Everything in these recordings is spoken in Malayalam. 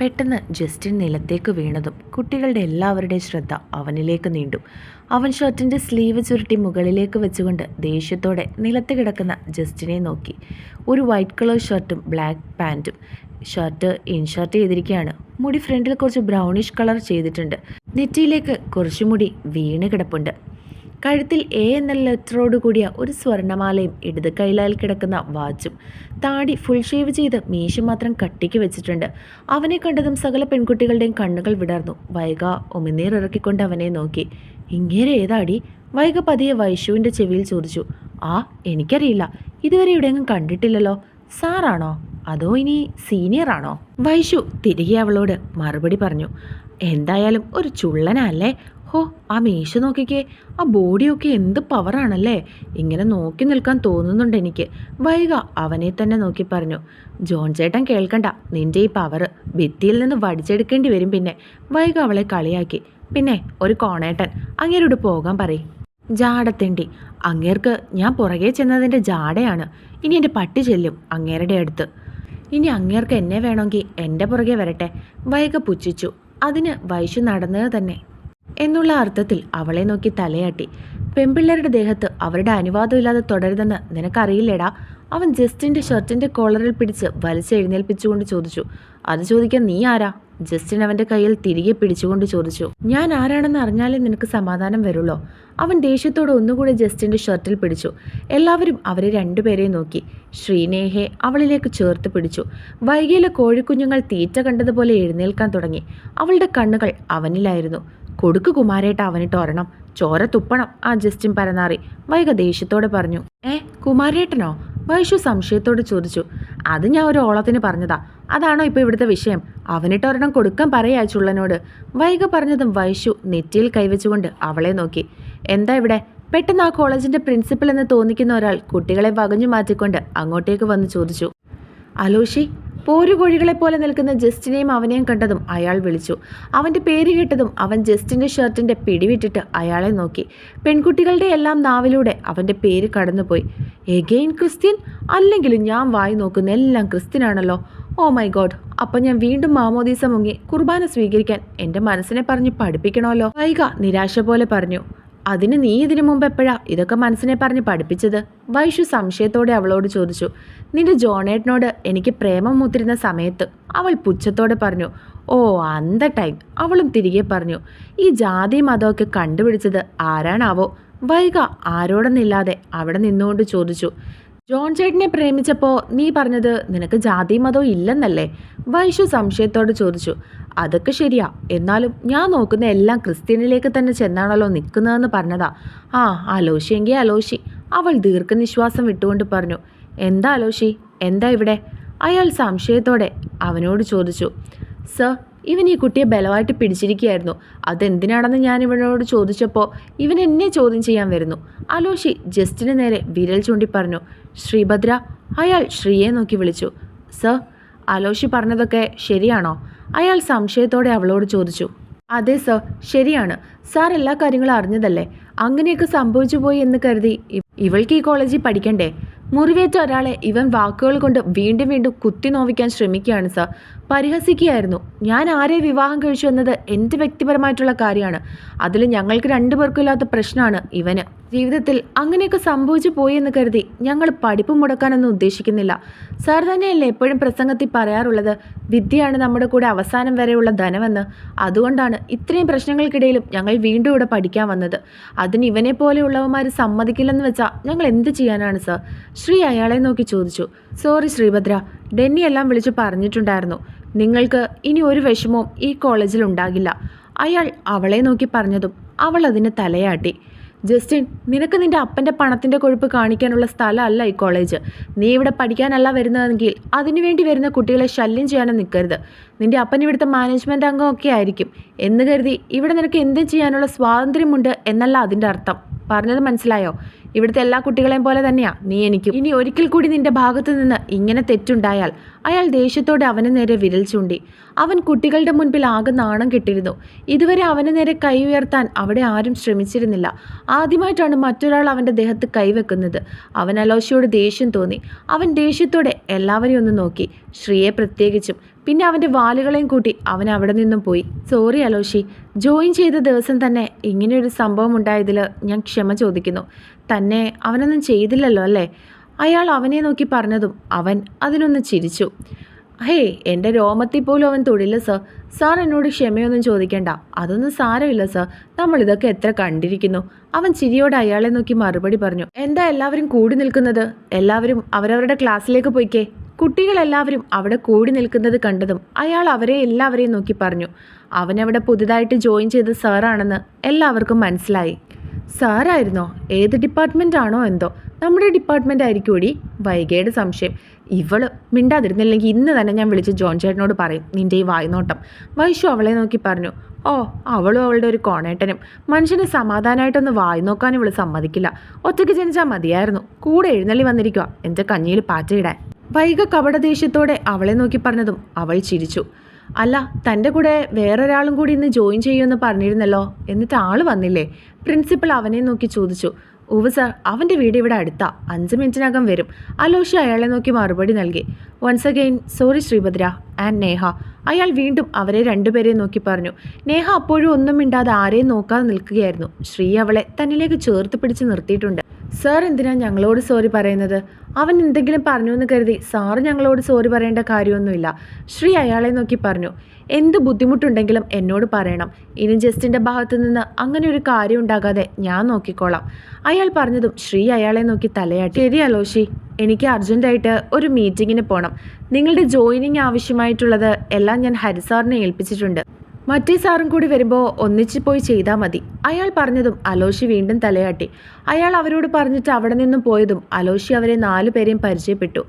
പെട്ടെന്ന് ജസ്റ്റിൻ നിലത്തേക്ക് വീണതും കുട്ടികളുടെ എല്ലാവരുടെയും ശ്രദ്ധ അവനിലേക്ക് നീണ്ടു. അവൻ ഷർട്ടിന്റെ സ്ലീവ് ചുരുട്ടി മുകളിലേക്ക് വെച്ചുകൊണ്ട് ദേഷ്യത്തോടെ നിലത്ത് കിടക്കുന്ന ജസ്റ്റിനെ നോക്കി. ഒരു വൈറ്റ് കളർ ഷർട്ടും ബ്ലാക്ക് പാന്റും ഷർട്ട് ഇൻഷർട്ട് ചെയ്തിരിക്കുകയാണ് മുടി ഫ്രണ്ടിൽ കുറച്ച് ബ്രൗണിഷ് കളർ ചെയ്തിട്ടുണ്ട്. നെറ്റിയിലേക്ക് കുറച്ച് മുടി വീണ് കിടപ്പുണ്ട്. കഴുത്തിൽ എ എന്ന ലെറ്ററോട് കൂടിയ ഒരു സ്വർണമാലയും ഇടത് കൈലാൽ കിടക്കുന്ന വാച്ചും താടി ഫുൾ ഷേവ് ചെയ്ത് മീശ മാത്രം കട്ടിക്ക് വെച്ചിട്ടുണ്ട്. അവനെ കണ്ടതും സകല പെൺകുട്ടികളുടെയും കണ്ണുകൾ വിടർന്നു. വൈക ഒമിനീർ ഇറക്കിക്കൊണ്ട് അവനെ നോക്കി. ഇങ്ങേരെ ഏതാടി? വൈക പതിയെ വൈഷുവിന്റെ ചെവിയിൽ ചോദിച്ചു. ആ എനിക്കറിയില്ല. ഇതുവരെ ഇവിടെയെങ്ങും കണ്ടിട്ടില്ലല്ലോ. സാറാണോ? അതോ ഇനി സീനിയർ ആണോ? വൈശു തിരികെ അവളോട് മറുപടി പറഞ്ഞു. എന്തായാലും ഒരു ചുള്ളനല്ലേ ഹോ ആ മീശ നോക്കിക്കേ. ആ ബോഡിയൊക്കെ എന്ത് പവറാണല്ലേ? ഇങ്ങനെ നോക്കി നിൽക്കാൻ തോന്നുന്നുണ്ട് എനിക്ക്. വൈക അവനെ തന്നെ നോക്കി പറഞ്ഞു. ജോൺ ചേട്ടൻ കേൾക്കണ്ട നിന്റെ ഈ പവർ ഭിത്തിയിൽ നിന്ന് വടിച്ചെടുക്കേണ്ടി വരും പിന്നെ. വൈക അവളെ കളിയാക്കി. പിന്നെ ഒരു കോണേട്ടൻ അങ്ങേരോട് പോകാൻ പറയും. ജാടത്തേണ്ടി അങ്ങേർക്ക് ഞാൻ പുറകെ ചെന്നതിന്റെ ജാടയാണ്. ഇനി എന്റെ പട്ടി ചെല്ലും അങ്ങേരുടെ അടുത്ത്. ഇനി അങ്ങേർക്ക് എന്നെ വേണമെങ്കിൽ എന്റെ പുറകെ വരട്ടെ. വൈക പുച്ഛിച്ചു. അതിന് വൈശു നടന്നത് തന്നെ. എന്നുള്ള അർത്ഥത്തിൽ അവളെ നോക്കി തലയാട്ടി. പെൺപിള്ളേരുടെ ദേഹത്ത് അവരുടെ അനുവാദമില്ലാതെ തുടരുതെന്ന് നിനക്കറിയില്ലേടാ? അവൻ ജസ്റ്റിന്റെ ഷർട്ടിന്റെ കോളറിൽ പിടിച്ച് വലിച്ചെഴുന്നേൽപ്പിച്ചുകൊണ്ട് ചോദിച്ചു. അത് ചോദിക്കാൻ നീ ആരാ? ജസ്റ്റിൻ അവന്റെ കയ്യിൽ തിരികെ പിടിച്ചുകൊണ്ട് ചോദിച്ചു. ഞാൻ ആരാണെന്ന് അറിഞ്ഞാലേ നിനക്ക് സമാധാനം വരുള്ളോ. അവൻ ദേഷ്യത്തോടെ ഒന്നുകൂടി ജസ്റ്റിന്റെ ഷർട്ടിൽ പിടിച്ചു. എല്ലാവരും അവരെ രണ്ടുപേരെയും നോക്കി. ശ്രീനേഹെ അവളിലേക്ക് ചേർത്ത് പിടിച്ചു. വൈകിയിലെ കോഴിക്കുഞ്ഞുങ്ങൾ തീറ്റ കണ്ടതുപോലെ എഴുന്നേൽക്കാൻ തുടങ്ങി. അവളുടെ കണ്ണുകൾ അവനിലായിരുന്നു. കൊടുക്കു കുമാരേട്ട അവനിട്ട് ചോര തുപ്പണം ആ ജസ്റ്റിൻ പരനാറി വൈക ദേഷ്യത്തോടെ പറഞ്ഞു ഏ കുമാരേട്ടനോ? വൈഷു സംശയത്തോട് ചോദിച്ചു അത് ഞാൻ ഒരു ഓളത്തിന് പറഞ്ഞതാ. അതാണോ ഇപ്പോൾ ഇവിടുത്തെ വിഷയം? അവനിട്ട് ഒരെണ്ണം കൊടുക്കാൻ പറയാ ചുള്ളനോട്. വൈക പറഞ്ഞതും വൈഷു നെറ്റിയിൽ കൈവച്ചുകൊണ്ട് അവളെ നോക്കി. എന്താ ഇവിടെ? പെട്ടെന്ന് ആ കോളേജിന്റെ പ്രിൻസിപ്പൽ എന്ന് തോന്നിക്കുന്ന ഒരാൾ കുട്ടികളെ വകഞ്ഞു മാറ്റിക്കൊണ്ട് അങ്ങോട്ടേക്ക് വന്ന് ചോദിച്ചു. അലോഷി പോരുകോഴികളെ പോലെ നിൽക്കുന്ന ജസ്റ്റിനെയും അവനെയും കണ്ടതും അയാൾ വിളിച്ചു. അവന്റെ പേര് കേട്ടതും അവൻ ജസ്റ്റിന്റെ ഷർട്ടിന്റെ പിടിവിട്ടിട്ട് അയാളെ നോക്കി. പെൺകുട്ടികളുടെ എല്ലാം നാവിലൂടെ അവന്റെ പേര് കടന്നുപോയി. Again Christian? അല്ലെങ്കിലും ഞാൻ വായി നോക്കുന്ന എല്ലാം ക്രിസ്ത്യനാണല്ലോ. ഓ മൈ ഗോഡ് അപ്പം ഞാൻ വീണ്ടും മാമോദീസ മുങ്ങി കുർബാന സ്വീകരിക്കാൻ എന്റെ മനസ്സിനെ പറഞ്ഞ് പഠിപ്പിക്കണമല്ലോ. വൈക നിരാശ പോലെ പറഞ്ഞു. അതിന് നീ ഇതിനു മുമ്പ് എപ്പോഴാ ഇതൊക്കെ മനസ്സിനെ പറഞ്ഞ് പഠിപ്പിച്ചത്? വൈഷു സംശയത്തോടെ അവളോട് ചോദിച്ചു. നിന്റെ ജോണേട്ടനോട് എനിക്ക് പ്രേമം മുത്തിരുന്ന സമയത്ത് അവൾ പുച്ഛത്തോടെ പറഞ്ഞു ഓ അന്ത ടൈം അവളും തിരികെ പറഞ്ഞു ഈ ജാതി മതമൊക്കെ കണ്ടുപിടിച്ചത് ആരാണാവോ? വൈക ആരോടെന്നില്ലാതെ അവിടെ നിന്നുകൊണ്ട് ചോദിച്ചു ജോൺ ചേട്ടനെ പ്രേമിച്ചപ്പോൾ നീ പറഞ്ഞത് നിനക്ക് ജാതി മതവും ഇല്ലെന്നല്ലേ? വൈഷു സംശയത്തോട് ചോദിച്ചു. അതൊക്കെ ശരിയാ. എന്നാലും ഞാൻ നോക്കുന്ന എല്ലാം ക്രിസ്ത്യനിലേക്ക് തന്നെ ചെന്നാണല്ലോ നിൽക്കുന്നതെന്ന് പറഞ്ഞതാ. ആ അലോഷിയെങ്കിൽ അലോഷി അവൾ ദീർഘനിശ്വാസം വിട്ടുകൊണ്ട് പറഞ്ഞു. എന്താ അലോഷി എന്താ ഇവിടെ? അയാൾ സംശയത്തോടെ അവനോട് ചോദിച്ചു. സർ ഇവൻ ഈ കുട്ടിയെ ബലമായിട്ട് പിടിച്ചിരിക്കുകയായിരുന്നു. അതെന്തിനാണെന്ന് ഞാൻ ഇവനോട് ചോദിച്ചപ്പോൾ ഇവൻ എന്നെ ചോദ്യം ചെയ്യാൻ വരുന്നു. അലോഷി ജസ്റ്റിന് നേരെ വിരൽ ചൂണ്ടി പറഞ്ഞു ശ്രീഭദ്ര അയാൾ ശ്രീയെ നോക്കി വിളിച്ചു. സർ അലോഷി പറഞ്ഞതൊക്കെ ശരിയാണോ? അയാൾ സംശയത്തോടെ അവളോട് ചോദിച്ചു അതെ സർ ശരിയാണ്. സാർ എല്ലാ കാര്യങ്ങളും അറിഞ്ഞതല്ലേ? അങ്ങനെയൊക്കെ സംഭവിച്ചു പോയി എന്ന് കരുതി ഇവൾക്ക് ഈ കോളേജിൽ പഠിക്കണ്ടേ? മുറിവേറ്റ ഒരാളെ ഇവൻ വാക്കുകൾ കൊണ്ട് വീണ്ടും വീണ്ടും കുത്തി നോവിക്കാൻ ശ്രമിക്കുകയാണ് സാർ. പരിഹസിക്കുകയായിരുന്നു. ഞാൻ ആരെ വിവാഹം കഴിച്ചു എന്നത് എന്റെ വ്യക്തിപരമായിട്ടുള്ള കാര്യമാണ്. അതിൽ ഞങ്ങൾക്ക് രണ്ടുപേർക്കും ഇല്ലാത്ത പ്രശ്നമാണ് ഇവന്. ജീവിതത്തിൽ അങ്ങനെയൊക്കെ സംഭവിച്ചു പോയി എന്ന് കരുതി ഞങ്ങൾ പഠിപ്പ് മുടക്കാനൊന്നും ഉദ്ദേശിക്കുന്നില്ല. സാർ തന്നെയല്ലേ എപ്പോഴും പ്രസംഗത്തിൽ പറയാറുള്ളത്? വിദ്യയാണ് നമ്മുടെ കൂടെ അവസാനം വരെയുള്ള ധനമെന്ന്. അതുകൊണ്ടാണ് ഇത്രയും പ്രശ്നങ്ങൾക്കിടയിലും ഞങ്ങൾ വീണ്ടും ഇവിടെ പഠിക്കാൻ വന്നത്. അതിന് ഇവനെ പോലെയുള്ളവന്മാർ സമ്മതിക്കില്ലെന്ന് വെച്ചാൽ ഞങ്ങൾ എന്ത് ചെയ്യാനാണ് സാർ? ശ്രീ അയാളെ നോക്കി ചോദിച്ചു. സോറി ശ്രീഭദ്ര ഡെന്നി എല്ലാം വിളിച്ചു പറഞ്ഞിട്ടുണ്ടായിരുന്നു. നിങ്ങൾക്ക് ഇനി ഒരു വിഷമവും ഈ കോളേജിൽ ഉണ്ടാകില്ല. അയാൾ അവളെ നോക്കി പറഞ്ഞതും അവൾ അതിന് തലയാട്ടി. ജസ്റ്റിൻ നിനക്ക് നിന്റെ അപ്പന്റെ പണത്തിന്റെ കൊഴുപ്പ് കാണിക്കാനുള്ള സ്ഥലമല്ല ഈ കോളേജ്. നീ ഇവിടെ പഠിക്കാനല്ല വരുന്നതെങ്കിൽ അതിനുവേണ്ടി വരുന്ന കുട്ടികളെ ശല്യം ചെയ്യാനും നിൽക്കരുത്. നിന്റെ അപ്പൻ ഇവിടുത്തെ മാനേജ്മെന്റ് അംഗമൊക്കെ ആയിരിക്കും. എന്ന് കരുതി ഇവിടെ നിനക്ക് എന്തും ചെയ്യാനുള്ള സ്വാതന്ത്ര്യമുണ്ട് എന്നല്ല അതിന്റെ അർത്ഥം. പറഞ്ഞത് മനസ്സിലായോ? ഇവിടുത്തെ എല്ലാ കുട്ടികളെയും പോലെ തന്നെയാ. നീ എനിക്ക്. ഇനി ഒരിക്കൽ കൂടി നിന്റെ ഭാഗത്തു നിന്ന് ഇങ്ങനെ തെറ്റുണ്ടായാൽ അയാൾ ദേഷ്യത്തോടെ അവന് നേരെ വിരൽ ചൂണ്ടി. അവൻ കുട്ടികളുടെ മുൻപിൽ ആകെ നാണം കെട്ടിരുന്നു ഇതുവരെ അവന് നേരെ കൈ ഉയർത്താൻ അവിടെ ആരും ശ്രമിച്ചിരുന്നില്ല. ആദ്യമായിട്ടാണ് മറ്റൊരാൾ അവന്റെ ദേഹത്ത് കൈവെക്കുന്നത് അവൻ അലോശയോട് ദേഷ്യം തോന്നി. അവൻ ദേഷ്യത്തോടെ എല്ലാവരെയും ഒന്ന് നോക്കി. ശ്രീയെ പ്രത്യേകിച്ചും പിന്നെ അവന്റെ വാലുകളെയും കൂട്ടി അവൻ അവിടെ നിന്നും പോയി. സോറി അലോഷി ജോയിൻ ചെയ്ത ദിവസം തന്നെ ഇങ്ങനെയൊരു സംഭവം ഉണ്ടായതിൽ ഞാൻ ക്ഷമ ചോദിക്കുന്നു. തന്നെ അവനൊന്നും ചെയ്തില്ലല്ലോ അല്ലേ? അയാൾ അവനെ നോക്കി പറഞ്ഞതും അവൻ അതിനൊന്ന് ചിരിച്ചു. ഹേ എന്റെ രോമത്തിൽ പോലും അവൻ തൊടില്ല സർ. സാർ എന്നോട് ക്ഷമയൊന്നും ചോദിക്കേണ്ട. അതൊന്നും സാരമില്ല സർ. നമ്മൾ ഇതൊക്കെ എത്ര കണ്ടിരിക്കുന്നു. അവൻ ചിരിയോടെ അയാളെ നോക്കി മറുപടി പറഞ്ഞു. എന്താ എല്ലാവരും കൂടി നിൽക്കുന്നത്? എല്ലാവരും അവരവരുടെ ക്ലാസ്സിലേക്ക് പോയിക്കേ. കുട്ടികളെല്ലാവരും അവിടെ കൂടി നിൽക്കുന്നത് കണ്ടതും അയാൾ അവരെ എല്ലാവരെയും നോക്കി പറഞ്ഞു. അവനവിടെ പുതുതായിട്ട് ജോയിൻ ചെയ്ത സാറാണെന്ന് എല്ലാവർക്കും മനസ്സിലായി. സാറായിരുന്നോ? ഏത് ഡിപ്പാർട്ട്മെന്റ് ആണോ എന്തോ? നമ്മുടെ ഡിപ്പാർട്ട്മെന്റ് ആയിരിക്കും കൂടി വൈകയുടെ സംശയം. ഇവൾ മിണ്ടാതിരുന്നില്ലെങ്കിൽ ഇന്ന് തന്നെ ഞാൻ വിളിച്ച് ജോൺ ചേട്ടനോട് പറയും നിന്റെ ഈ വായ്നോട്ടം. വൈഷു അവളെ നോക്കി പറഞ്ഞു ഓ അവളും അവളുടെ ഒരു കോണേട്ടനും. മനുഷ്യന് സമാധാനമായിട്ടൊന്ന് വായി നോക്കാൻ ഇവൾ സമ്മതിക്കില്ല. ഒറ്റയ്ക്ക് ജനിച്ചാൽ മതിയായിരുന്നു. കൂടെ എഴുന്നള്ളി വന്നിരിക്കുക എന്റെ കഞ്ഞിയിൽ പാറ്റയിടാൻ വൈക കപടദേഷ്യത്തോടെ അവളെ നോക്കി പറഞ്ഞതും അവൾ ചിരിച്ചു. അല്ല തന്റെ കൂടെ വേറൊരാളും കൂടി ഇന്ന് ജോയിൻ ചെയ്യുമെന്ന് പറഞ്ഞിരുന്നല്ലോ. എന്നിട്ട് ആൾ വന്നില്ലേ? പ്രിൻസിപ്പൾ അവനെ നോക്കി ചോദിച്ചു. ഉവ് സാർ അവന്റെ വീട് ഇവിടെ അടുത്താ. അഞ്ച് മിനിറ്റിനകം വരും. അലോഷി അയാളെ നോക്കി മറുപടി നൽകി. Once again sorry Sreebhadra. And Neha. അയാൾ വീണ്ടും അവരെ രണ്ടുപേരെയും നോക്കി പറഞ്ഞു. നേഹ അപ്പോഴും ഒന്നും മിണ്ടാതെ ആരെയും നോക്കാതെ നിൽക്കുകയായിരുന്നു. ശ്രീ അവളെ തന്നിലേക്ക് ചേർത്ത് പിടിച്ച് നിർത്തിയിട്ടുണ്ട്. സാർ എന്തിനാ ഞങ്ങളോട് സോറി പറയുന്നത്? അവൻ എന്തെങ്കിലും പറഞ്ഞു എന്ന് കരുതി സാറ് ഞങ്ങളോട് സോറി പറയേണ്ട കാര്യമൊന്നുമില്ല. ശ്രീ അയാളെ നോക്കി പറഞ്ഞു. എന്ത് ബുദ്ധിമുട്ടുണ്ടെങ്കിലും എന്നോട് പറയണം. ഇനി ജസ്റ്റിന്റെ ഭാഗത്തു നിന്ന് അങ്ങനെ ഒരു കാര്യം ഉണ്ടാകാതെ ഞാൻ നോക്കിക്കോളാം. അയാൾ പറഞ്ഞതും ശ്രീ അയാളെ നോക്കി തലയാട്ടി. ശരി അലോഷി എനിക്ക് അർജന്റായിട്ട് ഒരു മീറ്റിങ്ങിന് പോകണം നിങ്ങളുടെ ജോയിനിങ് ആവശ്യമായിട്ടുള്ളത് എല്ലാം ഞാൻ ഹരിസാറിനെ ഏൽപ്പിച്ചിട്ടുണ്ട്. മറ്റേ സാറും കൂടി വരുമ്പോൾ ഒന്നിച്ച് പോയി ചെയ്താൽ മതി. അയാൾ പറഞ്ഞതും അലോഷി വീണ്ടും തലയാട്ടി. അയാൾ അവരോട് പറഞ്ഞിട്ട് അവിടെ നിന്നും പോയതും അലോഷി അവരെ നാലു പേരെയും പരിചയപ്പെട്ടു.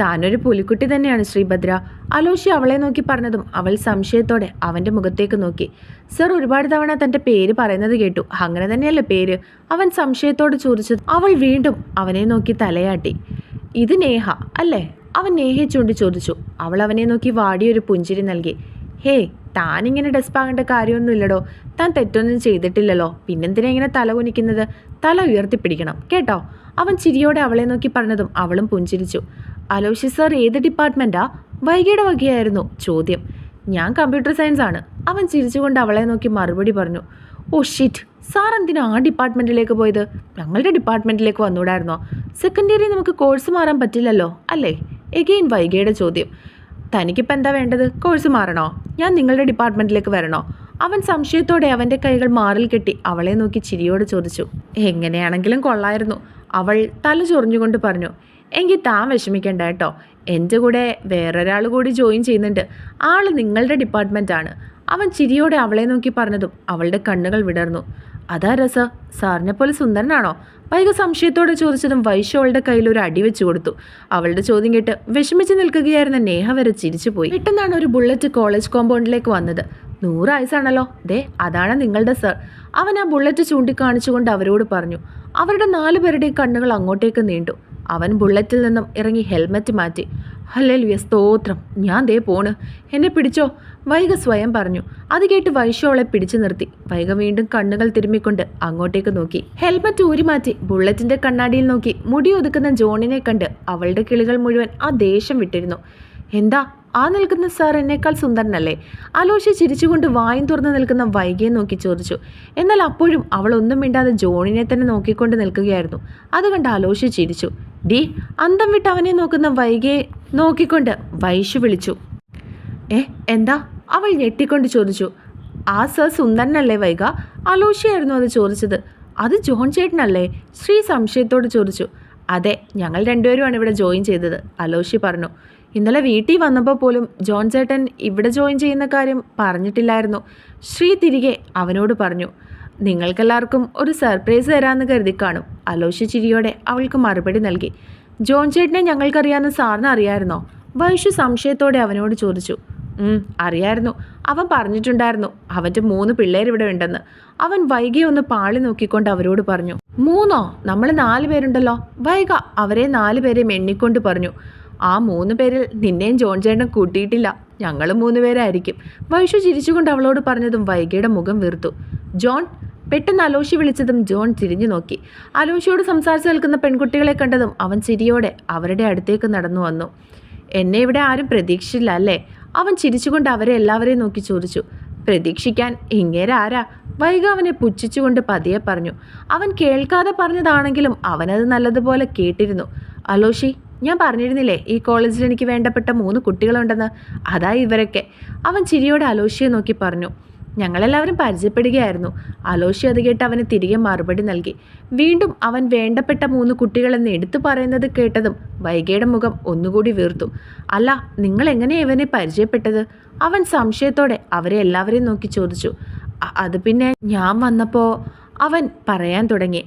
താനൊരു പുലിക്കുട്ടി തന്നെയാണ് ശ്രീഭദ്ര. അലോഷി അവളെ നോക്കി പറഞ്ഞതും അവൾ സംശയത്തോടെ അവന്റെ മുഖത്തേക്ക് നോക്കി. സർ ഒരുപാട് തവണ തന്റെ പേര് പറയുന്നത് കേട്ടു. അങ്ങനെ തന്നെയല്ലേ പേര്? അവൻ സംശയത്തോട് ചോദിച്ചത് അവൾ വീണ്ടും അവനെ നോക്കി തലയാട്ടി. ഇത് നേഹ അല്ലേ? അവൻ നേഹയെ ചൂണ്ടി ചോദിച്ചു അവൾ അവനെ നോക്കി വാടിയൊരു പുഞ്ചിരി നൽകി. ഹേ താനിങ്ങനെ ഡെസ്പാകേണ്ട കാര്യമൊന്നുമില്ലടോ. താൻ തെറ്റൊന്നും ചെയ്തിട്ടില്ലല്ലോ. പിന്നെന്തിനാ ഇങ്ങനെ തല കുനിക്കുന്നത്? തല ഉയർത്തിപ്പിടിക്കണം കേട്ടോ? അവൻ ചിരിയോടെ അവളെ നോക്കി പറഞ്ഞതും അവളും പുഞ്ചിരിച്ചു. അലോഷി സർ ഏത് ഡിപ്പാർട്ട്മെന്റാ വൈകിയുടെ വകയായിരുന്നു ചോദ്യം. ഞാൻ കമ്പ്യൂട്ടർ സയൻസ് ആണ്. അവൻ ചിരിച്ചുകൊണ്ട് അവളെ നോക്കി മറുപടി പറഞ്ഞു. ഓ ഷിറ്റ് സാർ എന്തിനാ ആ ഡിപ്പാർട്ട്മെന്റിലേക്ക് പോയത്? ഞങ്ങളുടെ ഡിപ്പാർട്ട്മെന്റിലേക്ക് വന്നൂടായിരുന്നോ സെക്കൻഡ് ഇയറിൽ നമുക്ക് കോഴ്സ് മാറാൻ പറ്റില്ലല്ലോ അല്ലേ? എഗെയിൻ വൈകിയുടെ ചോദ്യം. തനിക്കിപ്പോൾ എന്താ വേണ്ടത്? കോഴ്സ് മാറണോ? ഞാൻ നിങ്ങളുടെ ഡിപ്പാർട്ട്മെന്റിലേക്ക് വരണോ? അവൻ സംശയത്തോടെ അവന്റെ കൈകൾ മാറിൽ കെട്ടി അവളെ നോക്കി ചിരിയോട് ചോദിച്ചു. എങ്ങനെയാണെങ്കിലും കൊള്ളായിരുന്നു. അവൾ തല ചൊറിഞ്ഞുകൊണ്ട് പറഞ്ഞു. എങ്കിൽ താൻ വിഷമിക്കേണ്ട കേട്ടോ. എന്റെ കൂടെ വേറൊരാൾ കൂടി ജോയിൻ ചെയ്യുന്നുണ്ട്. ആൾ നിങ്ങളുടെ ഡിപ്പാർട്ട്മെന്റാണ് അവൻ ചിരിയോടെ അവളെ നോക്കി പറഞ്ഞതും അവളുടെ കണ്ണുകൾ വിടർന്നു. അതാ രസ. സാറിനെ പോലെ സുന്ദരനാണോ? വൈക സംശയത്തോടെ ചോദിച്ചതും വൈശോളുടെ അവളുടെ കയ്യിൽ ഒരു അടി വെച്ചു കൊടുത്തു. അവളുടെ ചോദ്യം കേട്ട് വിഷമിച്ച് നിൽക്കുകയായിരുന്ന നേഹ വരെ ചിരിച്ചുപോയി പെട്ടെന്നാണ് ഒരു ബുള്ളറ്റ് കോളേജ് കോമ്പൗണ്ടിലേക്ക് വന്നത്. നൂറ് വയസ്സാണല്ലോ. ദേ അതാണ് നിങ്ങളുടെ സർ. അവൻ ആ ബുള്ളറ്റ് ചൂണ്ടിക്കാണിച്ചുകൊണ്ട് അവരോട് പറഞ്ഞു. അവരുടെ നാലുപേരുടെയും കണ്ണുകൾ അങ്ങോട്ടേക്ക് നീണ്ടു. അവൻ ബുള്ളറ്റിൽ നിന്നും ഇറങ്ങി ഹെൽമറ്റ് മാറ്റി ഹല്ലേലുയ സ്തോത്രം ഞാൻ ദേ പോണ്. എന്നെ പിടിച്ചോ? വൈഗ സ്വയം പറഞ്ഞു. അത് കേട്ട് വൈഷോളെ പിടിച്ചു നിർത്തി. വൈക വീണ്ടും കണ്ണുകൾ തിരുമ്മിക്കൊണ്ട് അങ്ങോട്ടേക്ക് നോക്കി. ഹെൽമറ്റ് ഊരിമാറ്റി ബുള്ളറ്റിന്റെ കണ്ണാടിയിൽ നോക്കി മുടി ഒതുക്കുന്ന ജോണിനെ കണ്ട് അവളുടെ കിളികൾ മുഴുവൻ ആ ദേഷ്യം വിട്ടിരുന്നു. എന്താ ആ നിൽക്കുന്ന സാർ എന്നേക്കാൾ സുന്ദരനല്ലേ? അലോഷ ചിരിച്ചുകൊണ്ട് വായും തുറന്ന് നിൽക്കുന്ന വൈകിയെ നോക്കി ചോദിച്ചു. എന്നാൽ അപ്പോഴും അവൾ ഒന്നും മിണ്ടാതെ ജോണിനെ തന്നെ നോക്കിക്കൊണ്ട് നിൽക്കുകയായിരുന്നു. അത് കണ്ട് അലോഷി ചിരിച്ചു. ഡി അന്തം വിട്ട് അവനെ നോക്കുന്ന വൈകിയെ നോക്കിക്കൊണ്ട് വൈഷു വിളിച്ചു. ഏ എന്താ? അവൾ ഞെട്ടിക്കൊണ്ട് ചോദിച്ചു. ആ സർ സുന്ദരനല്ലേ വൈക അലോഷിയായിരുന്നു അത് ചോദിച്ചത്. അത് ജോൺ ചേട്ടനല്ലേ? ശ്രീ സംശയത്തോട് ചോദിച്ചു. അതെ ഞങ്ങൾ രണ്ടുപേരുമാണ് ഇവിടെ ജോയിൻ ചെയ്തത് അലോഷി പറഞ്ഞു. ഇന്നലെ വീട്ടിൽ വന്നപ്പോൾ പോലും ജോൺ ചേട്ടൻ ഇവിടെ ജോയിൻ ചെയ്യുന്ന കാര്യം പറഞ്ഞിട്ടില്ലായിരുന്നു. ശ്രീ തിരികെ അവനോട് പറഞ്ഞു നിങ്ങൾക്കെല്ലാവർക്കും ഒരു സർപ്രൈസ് തരാമെന്ന് കരുതി കാണും. അലോഷ ചിരിയോടെ അവൾക്ക് മറുപടി നൽകി. ജോൺ ചേട്ടനെ ഞങ്ങൾക്കറിയാവുന്ന സാറിന് അറിയായിരുന്നോ? വൈഷു സംശയത്തോടെ അവനോട് ചോദിച്ചു. അറിയായിരുന്നു. അവൻ പറഞ്ഞിട്ടുണ്ടായിരുന്നു. അവന്റെ മൂന്ന് പിള്ളേർ ഇവിടെ ഉണ്ടെന്ന്. അവൻ വൈകി ഒന്ന് പാളി നോക്കിക്കൊണ്ട് അവരോട് പറഞ്ഞു മൂന്നോ? നമ്മൾ നാല് പേരുണ്ടല്ലോ. വൈക അവരെ നാല് പേരെയും എണ്ണിക്കൊണ്ട് പറഞ്ഞു ആ മൂന്ന് പേരിൽ നിന്നെയും ജോൺ ചേട്ടൻ കൂട്ടിയിട്ടില്ല. ഞങ്ങൾ മൂന്ന് പേരായിരിക്കും. വൈഷു ചിരിച്ചുകൊണ്ട് അവളോട് പറഞ്ഞതും വൈകിയുടെ മുഖം വീർത്തു. ജോൺ പെട്ടെന്ന് അലോഷി വിളിച്ചതും ജോൺ തിരിഞ്ഞു നോക്കി. അലോഷിയോട് സംസാരിച്ച് നിൽക്കുന്ന പെൺകുട്ടികളെ കണ്ടതും അവൻ ചിരിയോടെ അവരുടെ അടുത്തേക്ക് നടന്നു വന്നു. എന്നെ ഇവിടെ ആരും പ്രതീക്ഷിച്ചില്ല അല്ലേ? അവൻ ചിരിച്ചുകൊണ്ട് അവരെ എല്ലാവരെയും നോക്കി ചോദിച്ചു. പ്രതീക്ഷിക്കാൻ ഇങ്ങേരെ ആരാ? വൈക അവനെ പുച്ഛിച്ചുകൊണ്ട് പതിയെ പറഞ്ഞു. അവൻ കേൾക്കാതെ പറഞ്ഞതാണെങ്കിലും അവനത് നല്ലതുപോലെ കേട്ടിരുന്നു. അലോഷി ഞാൻ പറഞ്ഞിരുന്നില്ലേ ഈ കോളേജിൽ എനിക്ക് വേണ്ടപ്പെട്ട മൂന്ന് കുട്ടികളുണ്ടെന്ന്? അതാ ഇവരൊക്കെ. അവൻ ചിരിയോടെ അലോഷിയെ നോക്കി പറഞ്ഞു. ഞങ്ങളെല്ലാവരും പരിചയപ്പെടുകയായിരുന്നു. അലോഷി അത് കേട്ട് അവന് തിരികെ മറുപടി നൽകി. വീണ്ടും അവൻ വേണ്ടപ്പെട്ട മൂന്ന് കുട്ടികളെന്ന് എടുത്തു പറയുന്നത് കേട്ടതും വൈകയുടെ മുഖം ഒന്നുകൂടി വീർത്തു. അല്ല നിങ്ങൾ എങ്ങനെ ഇവനെ പരിചയപ്പെട്ടത്? അവൻ സംശയത്തോടെ അവരെ എല്ലാവരെയും നോക്കി ചോദിച്ചു. അത് പിന്നെ ഞാൻ വന്നപ്പോൾ അവൻ പറയാൻ തുടങ്ങി.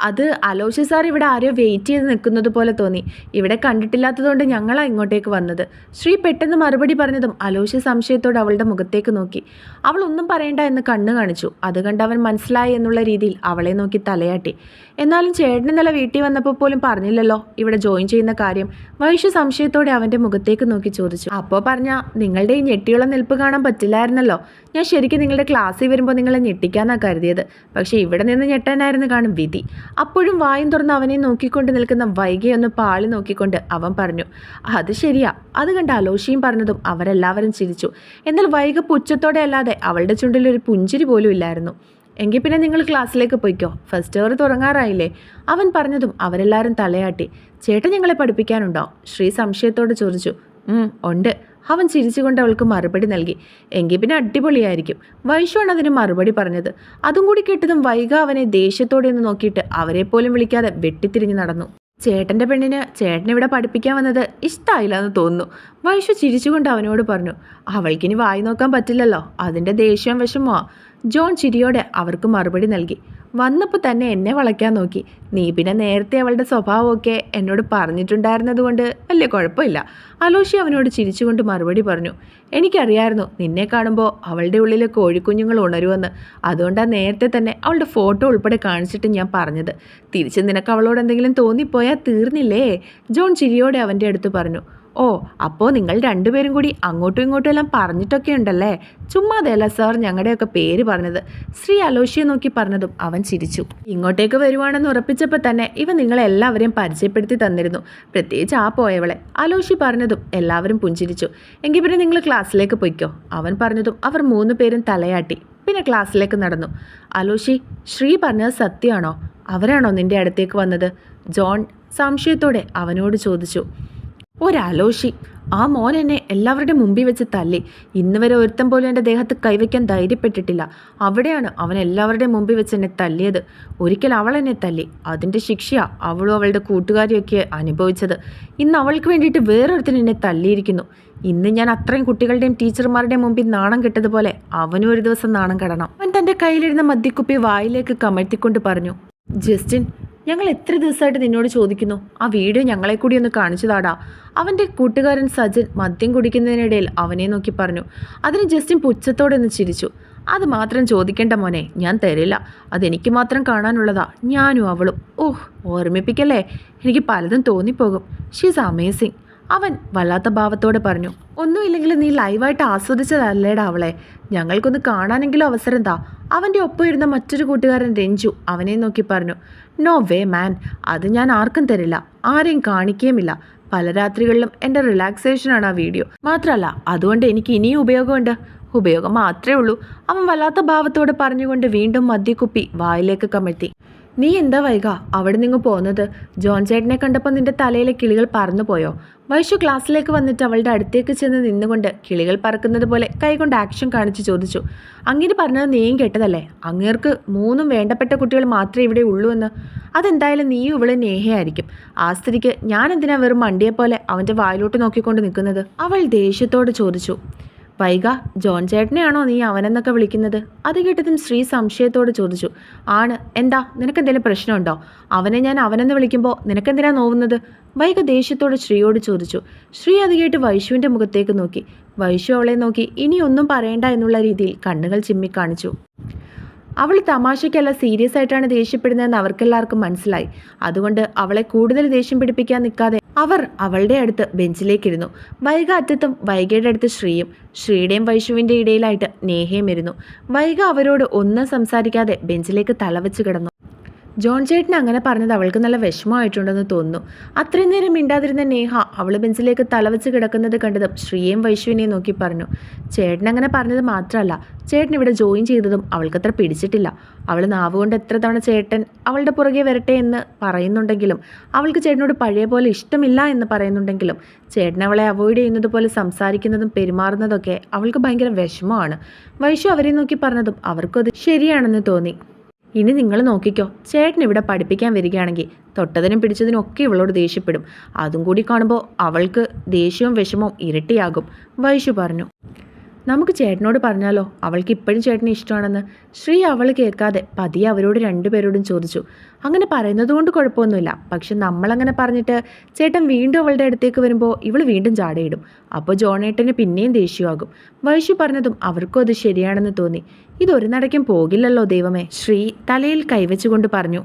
അത് അലോഷി സാർ ഇവിടെ ആരോ വെയിറ്റ് ചെയ്ത് നിൽക്കുന്നത് പോലെ തോന്നി. ഇവിടെ കണ്ടിട്ടില്ലാത്തതുകൊണ്ട് ഞങ്ങളാ ഇങ്ങോട്ടേക്ക് വന്നത്. ശ്രീ പെട്ടെന്ന് മറുപടി പറഞ്ഞതും അലോഷി സംശയത്തോട് അവളുടെ മുഖത്തേക്ക് നോക്കി. അവൾ ഒന്നും പറയണ്ട എന്ന് കണ്ണു കാണിച്ചു. അത് കണ്ട് അവൻ മനസ്സിലായി എന്നുള്ള രീതിയിൽ അവളെ നോക്കി തലയാട്ടി. എന്നാലും ചേട്ടൻ ഇന്നലെ വീട്ടിൽ വന്നപ്പോൾ പോലും പറഞ്ഞില്ലല്ലോ ഇവിടെ ജോയിൻ ചെയ്യുന്ന കാര്യം. വൈഷു സംശയത്തോടെ അവന്റെ മുഖത്തേക്ക് നോക്കി ചോദിച്ചു. അപ്പോൾ പറഞ്ഞ നിങ്ങളുടെ ഈ ഞെട്ടിയുള്ള നിൽപ്പ് കാണാൻ പറ്റില്ലായിരുന്നല്ലോ? ഞാൻ ശരിക്കും നിങ്ങളുടെ ക്ലാസ്സിൽ വരുമ്പോൾ നിങ്ങളെ ഞെട്ടിക്കാന്നാണ് കരുതിയത്. പക്ഷേ ഇവിടെ നിന്ന് ഞെട്ടാനായിരുന്നു കാണും വിധി. അപ്പോഴും വായും തുറന്ന് അവനെ നോക്കിക്കൊണ്ട് നിൽക്കുന്ന വൈകിയെ ഒന്ന് പാളി നോക്കിക്കൊണ്ട് അവൻ പറഞ്ഞു അത് ശരിയാ. അത് കണ്ട് അലോഷിയും പറഞ്ഞതും അവരെല്ലാവരും ചിരിച്ചു. എന്നാൽ വൈക പുച്ഛത്തോടെ അല്ലാതെ അവളുടെ ചുണ്ടിൽ ഒരു പുഞ്ചിരി പോലും ഇല്ലായിരുന്നു. എങ്കിൽ പിന്നെ നിങ്ങൾ ക്ലാസ്സിലേക്ക് പോയിക്കോ? ഫസ്റ്റ് അവർ തുടങ്ങാറായില്ലേ അവൻ പറഞ്ഞതും അവരെല്ലാവരും തലയാട്ടി. ചേട്ടൻ ഞങ്ങളെ പഠിപ്പിക്കാനുണ്ടോ? ശ്രീ സംശയത്തോട് ചോദിച്ചു. "ഉം, ഉണ്ട്. അവൻ ചിരിച്ചുകൊണ്ട് അവൾക്ക് മറുപടി നൽകി. എങ്കിൽ പിന്നെ അടിപൊളിയായിരിക്കും. വൈഷുവാണ് അതിന് മറുപടി പറഞ്ഞത്. അതും കൂടി കേട്ടതും വൈക അവനെ ദേഷ്യത്തോടെ ഒന്ന് നോക്കിയിട്ട് അവരെ പോലും വിളിക്കാതെ വെട്ടിത്തിരിഞ്ഞ് നടന്നു. ചേട്ടന്റെ പെണ്ണിന് ചേട്ടനെ ഇവിടെ പഠിപ്പിക്കാൻ വന്നത് ഇഷ്ടമായില്ല എന്ന് തോന്നുന്നു. വൈഷു ചിരിച്ചുകൊണ്ട് അവനോട് പറഞ്ഞു അവൾക്കിനി വായി നോക്കാൻ പറ്റില്ലല്ലോ. അതിന്റെ ദേഷ്യം വിഷമോ ജോൺ ചിരിയോടെ അവർക്ക് മറുപടി നൽകി. വന്നപ്പോൾ തന്നെ എന്നെ വളയ്ക്കാൻ നോക്കി. നീ പിന്നെ നേരത്തെ അവളുടെ സ്വഭാവമൊക്കെ എന്നോട് പറഞ്ഞിട്ടുണ്ടായിരുന്നതുകൊണ്ട് വലിയ കുഴപ്പമില്ല. അലോഷി അവനോട് ചിരിച്ചുകൊണ്ട് മറുപടി പറഞ്ഞു. എനിക്കറിയായിരുന്നു നിന്നെ കാണുമ്പോൾ അവളുടെ ഉള്ളിൽ കോഴിക്കുഞ്ഞുങ്ങൾ ഉണരുമെന്ന്. അതുകൊണ്ടാണ് നേരത്തെ തന്നെ അവളുടെ ഫോട്ടോ ഉൾപ്പെടെ കാണിച്ചിട്ട് ഞാൻ പറഞ്ഞത്. തിരിച്ച് നിനക്ക് അവളോട് എന്തെങ്കിലും തോന്നിപ്പോയാൽ തീർന്നില്ലേ? ജോൺ ചിരിയോടെ അവന്റെ അടുത്ത് പറഞ്ഞു. ഓ അപ്പോൾ നിങ്ങൾ രണ്ടുപേരും കൂടി അങ്ങോട്ടും ഇങ്ങോട്ടും എല്ലാം പറഞ്ഞിട്ടൊക്കെ ഉണ്ടല്ലേ? ചുമ്മാതല്ല സാർ ഞങ്ങളുടെയൊക്കെ പേര് പറഞ്ഞത്. ശ്രീ അലോഷിയെ നോക്കി പറഞ്ഞതും അവൻ ചിരിച്ചു. ഇങ്ങോട്ടേക്ക് വരുവാണെന്ന് ഉറപ്പിച്ചപ്പോൾ തന്നെ ഇവ നിങ്ങളെല്ലാവരെയും പരിചയപ്പെടുത്തി തന്നിരുന്നു. പ്രത്യേകിച്ച് ആ പോയവളെ. അലോഷി പറഞ്ഞതും എല്ലാവരും പുഞ്ചിരിച്ചു. എങ്കിൽ പിന്നെ നിങ്ങൾ ക്ലാസ്സിലേക്ക് പൊയ്ക്കോ? അവൻ പറഞ്ഞതും അവർ മൂന്ന് പേരും തലയാട്ടി. പിന്നെ ക്ലാസ്സിലേക്ക് നടന്നു. അലോഷി ശ്രീ പറഞ്ഞത് സത്യമാണോ? അവരാണോ നിന്റെ അടുത്തേക്ക് വന്നത്? ജോൺ സംശയത്തോടെ അവനോട് ചോദിച്ചു. ഒരലോഷി ആ മോൻ എന്നെ എല്ലാവരുടെ മുമ്പിൽ വെച്ച് തല്ലി. ഇന്ന് വരെ ഒരുത്തം പോലും എന്റെ ദേഹത്ത് കൈവയ്ക്കാൻ ധൈര്യപ്പെട്ടിട്ടില്ല. അവിടെയാണ് അവൻ എല്ലാവരുടെയും മുമ്പിൽ വെച്ച് എന്നെ തല്ലിയത്. ഒരിക്കൽ അവൾ എന്നെ തല്ലി. അതിന്റെ ശിക്ഷയാ അവളും അവളുടെ കൂട്ടുകാരിയൊക്കെ അനുഭവിച്ചത്. ഇന്ന് അവൾക്ക് വേണ്ടിയിട്ട് വേറൊരുത്തൻ എന്നെ തല്ലിയിരിക്കുന്നു. ഇന്ന് ഞാൻ അത്രയും കുട്ടികളുടെയും ടീച്ചർമാരുടെയും മുമ്പിൽ നാണം കെട്ടതുപോലെ അവനും ഒരു ദിവസം നാണം കെടണം. അവൻ തന്റെ കയ്യിലിരുന്ന മദ്യക്കുപ്പി വായിലേക്ക് കമഴ്ത്തിക്കൊണ്ട് പറഞ്ഞു ജസ്റ്റിൻ ഞങ്ങൾ എത്ര ദിവസമായിട്ട് നിന്നോട് ചോദിക്കുന്നു? ആ വീഡിയോ ഞങ്ങളെ കൂടി ഒന്ന് കാണിച്ചതാടാ. അവന്റെ കൂട്ടുകാരൻ സജൻ മദ്യം കുടിക്കുന്നതിനിടയിൽ അവനെ നോക്കി പറഞ്ഞു. അതിന് ജസ്റ്റിൻ പുച്ഛത്തോടെ ഒന്ന് ചിരിച്ചു. അത് മാത്രം ചോദിക്കേണ്ട മോനെ ഞാൻ തരില്ല. അതെനിക്ക് മാത്രം കാണാനുള്ളതാ. ഞാനും അവളും. ഓഹ് ഓർമ്മിപ്പിക്കല്ലേ? എനിക്ക് പലതും തോന്നിപ്പോകും. She's amazing. അവൻ വല്ലാത്ത ഭാവത്തോടെ പറഞ്ഞു. ഒന്നുമില്ലെങ്കിലും നീ ലൈവായിട്ട് ആസ്വദിച്ചതല്ലേടാ അവളെ. ഞങ്ങൾക്കൊന്ന് കാണാനെങ്കിലും അവസരം താ. അവന്റെ ഒപ്പം ഇരുന്ന മറ്റൊരു കൂട്ടുകാരൻ രഞ്ജു അവനെ നോക്കി പറഞ്ഞു നോ വേ മാൻ അത് ഞാൻ ആർക്കും തരില്ല. ആരെയും കാണിക്കുകയുമില്ല പല രാത്രികളിലും എന്റെ റിലാക്സേഷനാണ് ആ വീഡിയോ മാത്രമല്ല അതുകൊണ്ട് എനിക്ക് ഇനിയും ഉപയോഗമുണ്ട്. ഉപയോഗം മാത്രമേ ഉള്ളൂ. അവൻ വല്ലാത്ത ഭാവത്തോടെ പറഞ്ഞുകൊണ്ട് വീണ്ടും മദ്യക്കുപ്പി വായിലേക്ക് കമഴ്ത്തി. നീ എന്താ വൈക? അവിടെ നിങ്ങൾ പോകുന്നത് ജോൺ ചേട്ടനെ കണ്ടപ്പോൾ നിന്റെ തലയിലെ കിളികൾ പറന്നു പോയോ വൈഷു ക്ലാസ്സിലേക്ക് വന്നിട്ട് അവളുടെ അടുത്തേക്ക് ചെന്ന് നിന്നുകൊണ്ട് കിളികൾ പറക്കുന്നത് പോലെ കൈകൊണ്ട് ആക്ഷൻ കാണിച്ച് ചോദിച്ചു. അങ്ങനെ പറഞ്ഞത് നീയും കേട്ടതല്ലേ? അങ്ങേർക്ക് മൂന്നും വേണ്ടപ്പെട്ട കുട്ടികൾ മാത്രമേ ഇവിടെ ഉള്ളൂ എന്ന്. അതെന്തായാലും നീയും ഇവൾ നേഹയായിരിക്കും ആ സ്ഥിതിക്ക് ഞാൻ എന്തിനാ വെറും മണ്ടിയെ പോലെ അവന്റെ വായിലോട്ട് നോക്കിക്കൊണ്ട് നിൽക്കുന്നത്? അവൾ ദേഷ്യത്തോട് ചോദിച്ചു. വൈക ജോൺ ചേട്ടനെയാണോ നീ അവനെന്നൊക്കെ വിളിക്കുന്നത്? അത് കേട്ടതും ശ്രീ സംശയത്തോട് ചോദിച്ചു. ആണ്. എന്താ? നിനക്കെന്തെങ്കിലും പ്രശ്നമുണ്ടോ? അവനെ ഞാൻ അവനെന്ന് വിളിക്കുമ്പോൾ നിനക്കെന്തിനാ നോവുന്നത്? വൈക ദേഷ്യത്തോട് ശ്രീയോട് ചോദിച്ചു. ശ്രീ അത് കേട്ട് വൈഷുവിന്റെ മുഖത്തേക്ക് നോക്കി. വൈഷു അവളെ നോക്കി ഇനിയൊന്നും പറയണ്ട എന്നുള്ള രീതിയിൽ കണ്ണുകൾ ചിമ്മിക്കാണിച്ചു അവൾ തമാശയ്ക്കല്ല സീരിയസ് ആയിട്ടാണ് ദേഷ്യപ്പെടുന്നതെന്ന് അവർക്കെല്ലാവർക്കും മനസ്സിലായി. അതുകൊണ്ട് അവളെ കൂടുതൽ ദേഷ്യം പിടിപ്പിക്കാൻ നിൽക്കാതെ അവർ അവളുടെ അടുത്ത് ബെഞ്ചിലേക്കിരുന്നു. വൈക അറ്റത്തും വൈകയുടെ അടുത്ത് ശ്രീയും ശ്രീയുടെയും വൈഷുവിന്റെ ഇടയിലായിട്ട് നേഹയും ഇരുന്നു. വൈക അവരോട് ഒന്നും സംസാരിക്കാതെ ബെഞ്ചിലേക്ക് തലവെച്ച് കിടന്നു. ജോൺ ചേട്ടൻ അങ്ങനെ പറഞ്ഞത് അവൾക്ക് നല്ല വിഷമമായിട്ടുണ്ടെന്ന് തോന്നുന്നു. അത്രയും നേരം മിണ്ടാതിരുന്ന നേഹ അവൾ ബെഞ്ചിലേക്ക് തലവെച്ച് കിടക്കുന്നത് കണ്ടതും ശ്രീയേയും വൈശ്വിനെയും നോക്കി പറഞ്ഞു ചേട്ടൻ അങ്ങനെ പറഞ്ഞത് മാത്രമല്ല ചേട്ടൻ ഇവിടെ ജോയിൻ ചെയ്തതും അവൾക്കത്ര പിടിച്ചിട്ടില്ല. അവൾ നാവുകൊണ്ട് എത്ര തവണ ചേട്ടൻ അവളുടെ പുറകെ വരട്ടെ എന്ന് പറയുന്നുണ്ടെങ്കിലും അവൾക്ക് ചേട്ടനോട് പഴയ പോലെ ഇഷ്ടമില്ല എന്ന് പറയുന്നുണ്ടെങ്കിലും ചേട്ടൻ അവളെ അവോയ്ഡ് ചെയ്യുന്നത് പോലെ സംസാരിക്കുന്നതും പെരുമാറുന്നതൊക്കെ അവൾക്ക് ഭയങ്കര വിഷമമാണ്. വൈശു അവരെ നോക്കി പറഞ്ഞതും അവർക്കും അത് ശരിയാണെന്ന് തോന്നി. ഇനി നിങ്ങൾ നോക്കിക്കോ. ചേട്ടൻ ഇവിടെ പഠിപ്പിക്കാൻ വരികയാണെങ്കിൽ തൊട്ടതിനും പിടിച്ചതിനും ഒക്കെ ഇവളോട് ദേഷ്യപ്പെടും. അതും കൂടി കാണുമ്പോൾ അവൾക്ക് ദേഷ്യവും വിഷമവും ഇരട്ടിയാകും. വൈശു പറഞ്ഞു. നമുക്ക് ചേട്ടനോട് പറഞ്ഞാലോ? അവൾക്ക് ഇപ്പോഴും ചേട്ടനെ ഇഷ്ടമാണെന്ന്. ശ്രീ അവൾ കേൾക്കാതെ പതിയെ അവരോട് രണ്ടുപേരോടും ചോദിച്ചു. അങ്ങനെ പറയുന്നത് കൊണ്ട് കുഴപ്പമൊന്നുമില്ല. പക്ഷെ നമ്മളങ്ങനെ പറഞ്ഞിട്ട് ചേട്ടൻ വീണ്ടും അവളുടെ അടുത്തേക്ക് വരുമ്പോൾ ഇവൾ വീണ്ടും ചാടയിടും. അപ്പോൾ ജോണേട്ടന് പിന്നെയും ദേഷ്യമാകും. വൈശു പറഞ്ഞതും അവർക്കും അത് ശരിയാണെന്ന് തോന്നി. ഇതൊരു നടക്കും പോകില്ലല്ലോ ദൈവമേ. ശ്രീ തലയിൽ കൈവച്ചുകൊണ്ട് പറഞ്ഞു.